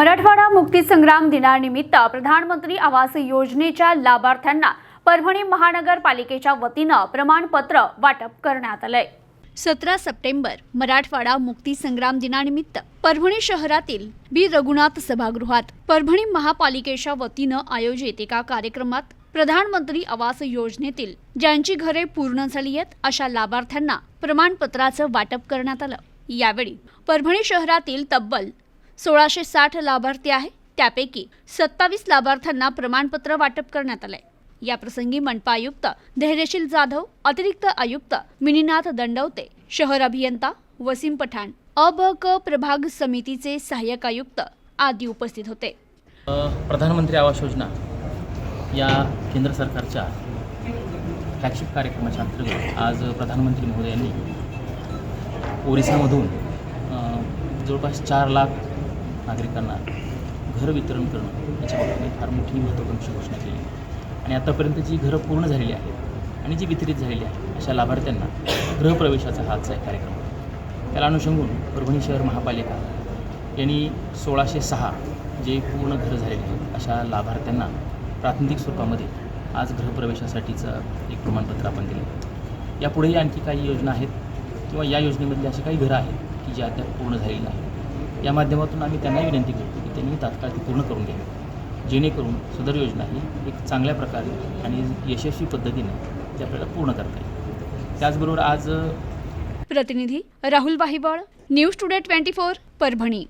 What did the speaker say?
मराठवाडा मुक्तीसंग्राम दिनानिमित्त प्रधानमंत्री आवास योजनेच्या लाभार्थ्यांना परभणी महानगरपालिकेच्या वतीनं प्रमाणपत्र वाटप करण्यात आलंय. सतरा सप्टेंबर मराठवाडा मुक्तीसंग्राम दिनानिमित्त परभणी शहरातील बी. रघुनाथ सभागृहात परभणी महापालिकेच्या वतीनं आयोजित एका कार्यक्रमात प्रधानमंत्री आवास योजनेतील ज्यांची घरे पूर्ण झाली आहेत अशा लाभार्थ्यांना प्रमाणपत्राचं वाटप करण्यात आलं. यावेळी परभणी शहरातील तब्बल सोळाशे साठ लाभार्थी आहे. त्यापैकी सत्तावीस लाभार्थ्यांना प्रमाणपत्र वाटप करण्यात आलंय. याप्रसंगी मनपा आयुक्त धैर्यशील जाधव अतिरिक्त आयुक्त मिनीनाथ दंडवते शहर अभियंता वसीम पठाण अ क प्रभाग समितीचे सहाय्यक आयुक्त आदी उपस्थित होते. प्रधानमंत्री आवास योजना या केंद्र सरकारच्या फ्लॅगशिप कार्यक्रमाच्या अंतर्गत आज प्रधानमंत्री महोदयांनी ओरिसामधून जवळपास चार लाख नागरिकांना घर वितरण करणं याच्या बाबतीने फार मोठी महत्त्वाकांक्षी घोषणा केली. आणि आतापर्यंत जी घरं पूर्ण झालेली आहेत आणि जी वितरित झालेली आहेत अशा लाभार्थ्यांना गृहप्रवेशाचा हा आजचा एक कार्यक्रम होता त्याला अनुषंगून परभणी शहर महापालिका यांनी सोळाशे सहा जे पूर्ण घरं झालेले आहेत अशा लाभार्थ्यांना प्राथमिक स्वरूपामध्ये आज गृहप्रवेशासाठीचं एक प्रमाणपत्र आपण दिलं. यापुढेही आणखी काही योजना आहेत? किंवा या योजनेमधली अशी काही घरं आहेत की जी अद्याप पूर्ण झालेली नाही या माध्यमातून आम्ही त्यांनाही विनंती करतो की त्यांनी तात्काळ ती पूर्ण करून घ्यावी. जेणेकरून सदर योजना ही एक चांगल्या प्रकारे आणि यशस्वी पद्धतीने ती आपल्याला पूर्ण करता येईल. त्याचबरोबर आज प्रतिनिधी Rahul Wahibal news today twenty four Parbhani.